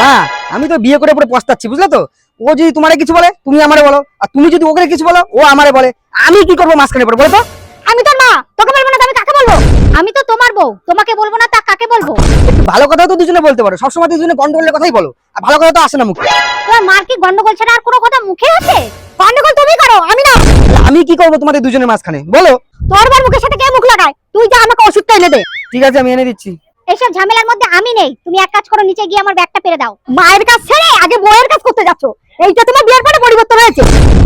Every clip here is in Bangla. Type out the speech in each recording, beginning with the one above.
মা আমি তো বিয়ে করে পুরো পস্তাচ্ছি বুঝলে তো? ও যদি তোমারে কিছু বলে তুমি আমারে বলো। আর তুমি যদি ওকে কিছু বলো ও আমারে বলে। আমি কি করব মাঝখানে পড়ে বলো তো? আমি তোর মা তোকে বলব না আমি কাকে বলব? আমি তো তোমার বউ তোমাকে বলব না তা কাকে বলব? ভালো কথা তো দুজনে বলতে পারো সবসময় তো দুজনে গন্ডগোলের কথাই বলো। আর ভালো কথা তো আসে না মুখে। তোমার মার কি গন্ডগোল ছাড়া আর কোনো কথা মুখে আছে? গন্ডগোল তুমি করো আমি না। আমি কি করব তোমাদের দুজনের মাঝখানে? বলো। তোর বার মুখের সাথে কে মুখ লাগায়? তুই যা আমাকে ওষুধটা এনে দে। ঠিক আছে আমি এনে দিচ্ছি। এইসব ঝামেলার মধ্যে আমি নেই। তুমি এক কাজ করো নিচে গিয়ে আমার ব্যাগটা পেরে দাও। মায়ের কাজ ছেড়ে আগে বউয়ের কাজ করতে যাচ্ছ। এইটা তোমার বিয়ের পরে পরিবর্তন হয়েছে।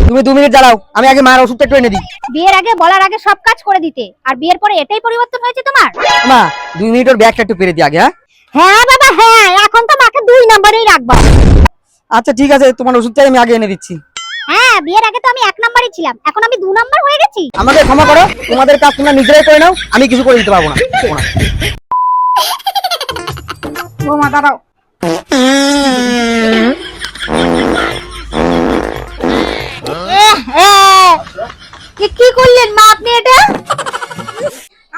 তুমি দু মিনিট দাঁড়াও আমি আগে মায়ের ওষুধটা একটু এনে দিই। বিয়ের আগে বলার আগে সব কাজ করে দিতে। আর বিয়ের পরে এটাই পরিবর্তন হয়েছে তোমার? মা দুই মিনিট ওর ব্যাগটা একটু পেরে দিই আগে হ্যাঁ? হ্যাঁ বাবা হ্যাঁ এখন তো মাকে দুই নম্বরেই রাখবা। আচ্ছা ঠিক আছে তোমার ওষুধটাই আমি আগে এনে দিচ্ছি। হ্যাঁ বিয়ের আগে তো আমি এক নম্বরই ছিলাম। এখন আমি দু নম্বর হয়ে গেছি। আমাকে ক্ষমা করো তোমাদের কাজ তোমরা নিজেরাই করে নাও আমি কিছু করে দিতে পারব না। দাঁড়াও। কি কি করলেন মা আপনি এটা?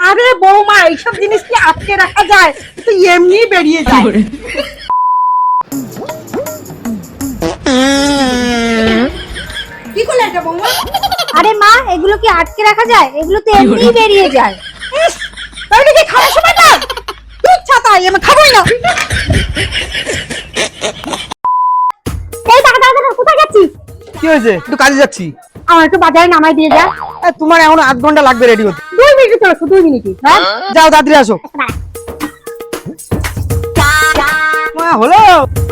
আরে বৌমা এইসব জিনিস কি আটকে রাখা যায়? তো এমনি বেরিয়ে যায়। কি করলে এটা বৌমা? আরে মা এগুলো কি আটকে রাখা যায়? এগুলো তো এমনিই বেরিয়ে যায়। কি হয়েছে? একটু কাজে যাচ্ছি। আমার একটু বাজারে নামাই দিয়ে যা। তোমার এখন আধ ঘণ্টা লাগবে রেডি হতে। দুই মিনিট চলো দুই মিনিটই। হ্যাঁ? যাও তাড়াতাড়ি আসো। হলো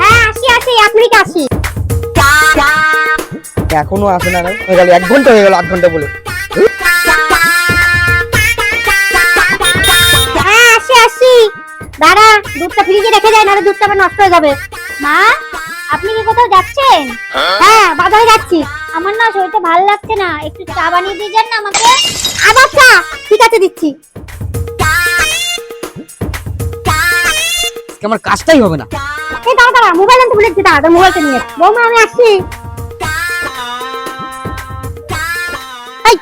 হ্যাঁ আসি আসি এক মিনিট আসি। এখনও আসে না হয়ে গেল এক ঘণ্টা হয়ে গেল আধ ঘণ্টা বলে। হ্যাঁ আসি আসি। দাঁড়া দুধটা ফ্রিজে রেখে যায় নাহলে দুধটা আবার নষ্ট হয়ে যাবে। মা? আপনি কি কোথাও যাচ্ছেন? হ্যাঁ বাজারে যাচ্ছি। আমার না শরীরটা ভালো লাগছে না। একটু চা বানিয়ে দিয়ে যান না আমাকে? আবার চা? ঠিক আছে দিচ্ছি। আজকে আমার কাজটাই হবে না। এই দাঁড়া দাঁড়া মোবাইল আনতে ভুলে গেছি দাঁড়া মোবাইলটা নিয়ে। বৌমা আমি আসছি। এই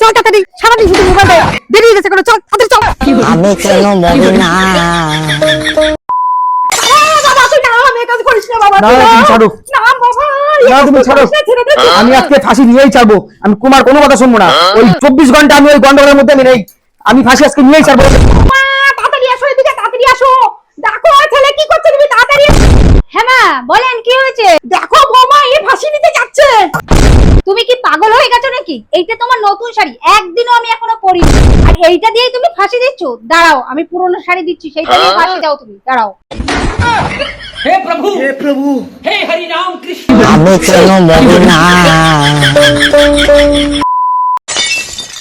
চল তাড়াতাড়ি সারাদিন শুধু মোবাইল বেরিয়ে গেছে কোনো? চল তাড়াতাড়ি চল। আমি কেন বলি না বাবা তুই না আমি এই কাজ করিস না তুমি ছাড়ো। না ছাড়ো। আমি আজকে ফাঁসি নিয়েই ছাড়বো। আমি কুমার কোনো কথা শুনব না। ওই চব্বিশ ঘণ্টা আমি ওই গন্ডগোলের মধ্যে আমি নেই। আমি ফাঁসি আজকে নিয়েই ছাড়বো। তাড়াতাড়ি আসো এদিকে তাড়াতাড়ি আসো। দেখো ছেলে কি করছে তুমি তাড়াতাড়ি হ্যাঁ মা বলেন কি হয়েছে? দেখো বৌমা এ ফাঁসি নিতে যাচ্ছে। তুমি কি পাগল হয়ে গেছো নাকি? এইটা তোমার নতুন শাড়ি। একদিনও আমি এখনও পরিনি। আর এইটা দিয়েই তুমি ফাঁসি দিচ্ছ? দাঁড়াও আমি পুরনো শাড়ি দিচ্ছি সেইটা দিয়ে ফাঁসি দাও তুমি। দাঁড়াও। হে প্রভু! হে প্রভু! হে হরি রাম কৃষ্ণ! আমি কেন মরি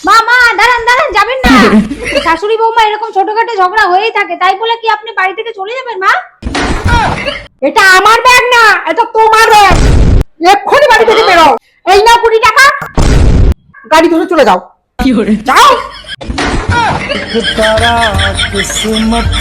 মামা দাঁড়ান দাঁড়ান যাবেন না। শাশুড়ি বৌমা এরকম ছোটখাটো ঝগড়া হয়েই থাকে তাই বলে কি আপনি বাড়ি থেকে চলে যাবেন মা? এটা আমার ব্যাগ না এটা তোমার ব্যাগ। এক্ষুনি বাড়ি থেকে বেরো। এই না কুড়ি টাকা। গাড়ি ধরে চলে যাও। কি করে যাও। তারা কিসমত